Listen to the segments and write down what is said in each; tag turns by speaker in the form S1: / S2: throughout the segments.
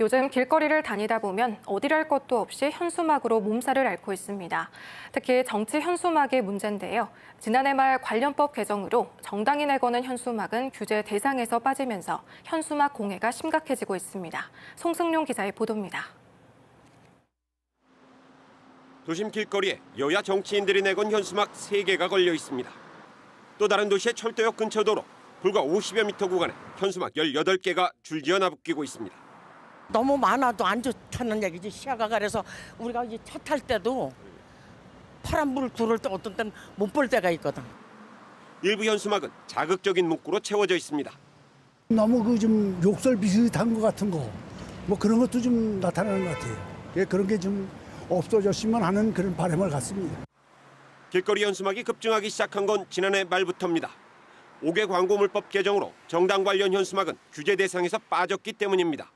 S1: 요즘 길거리를 다니다 보면 어디랄 것도 없이 현수막으로 몸살을 앓고 있습니다. 특히 정치 현수막이 문제인데요. 지난해 말 관련법 개정으로 정당이 내거는 현수막은 규제 대상에서 빠지면서 현수막 공해가 심각해지고 있습니다. 송승용 기자의 보도입니다.
S2: 도심 길거리에 여야 정치인들이 내건 현수막 3개가 걸려 있습니다. 또 다른 도시의 철도역 근처 도로 불과 50여 미터 구간에 현수막 18개가 줄지어 나붙기고 있습니다.
S3: 너무 많아도 안 좋다는 얘기지 시야가 그래서 우리가 이제 차 탈 때도 파란 불 들어올 때 어떤 때는 못 볼 때가 있거든.
S2: 일부 현수막은 자극적인 문구로 채워져 있습니다.
S4: 너무 그 좀 욕설 비슷한 것 같은 거 뭐 그런 것도 좀 나타나는 것 같아요. 예, 그런 게 좀 없어졌으면 하는 그런 바람을 갖습니다.
S2: 길거리 현수막이 급증하기 시작한 건 지난해 말부터입니다. 5개 광고물법 개정으로 정당 관련 현수막은 규제 대상에서 빠졌기 때문입니다.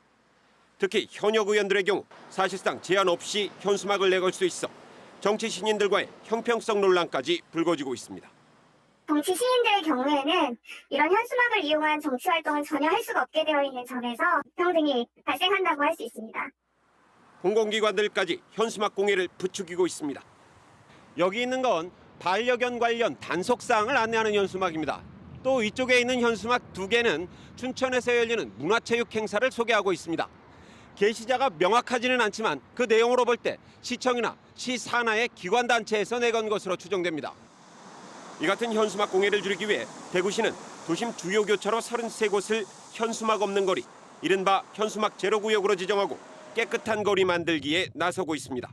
S2: 특히 현역 의원들의 경우 사실상 제한 없이 현수막을 내걸 수 있어 정치 신인들과의 형평성 논란까지 불거지고 있습니다.
S5: 정치 시인들의 경우에는 이런 현수막을 이용한 정치 활동을 전혀 할 수가 없게 되어 있는 점에서 불평등이 발생한다고 할 수 있습니다.
S2: 공공기관들까지 현수막 공해를 부추기고 있습니다. 여기 있는 건 반려견 관련 단속 사항을 안내하는 현수막입니다. 또 이쪽에 있는 현수막 두 개는 춘천에서 열리는 문화체육 행사를 소개하고 있습니다. 게시자가 명확하지는 않지만 그 내용으로 볼 때 시청이나 시 산하의 기관 단체에서 내건 것으로 추정됩니다. 이 같은 현수막 공해를 줄이기 위해 대구시는 도심 주요 교차로 33곳을 현수막 없는 거리, 이른바 현수막 제로 구역으로 지정하고 깨끗한 거리 만들기에 나서고 있습니다.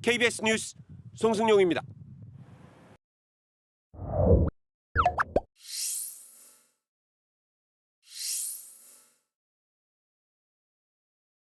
S2: KBS 뉴스 송승용입니다.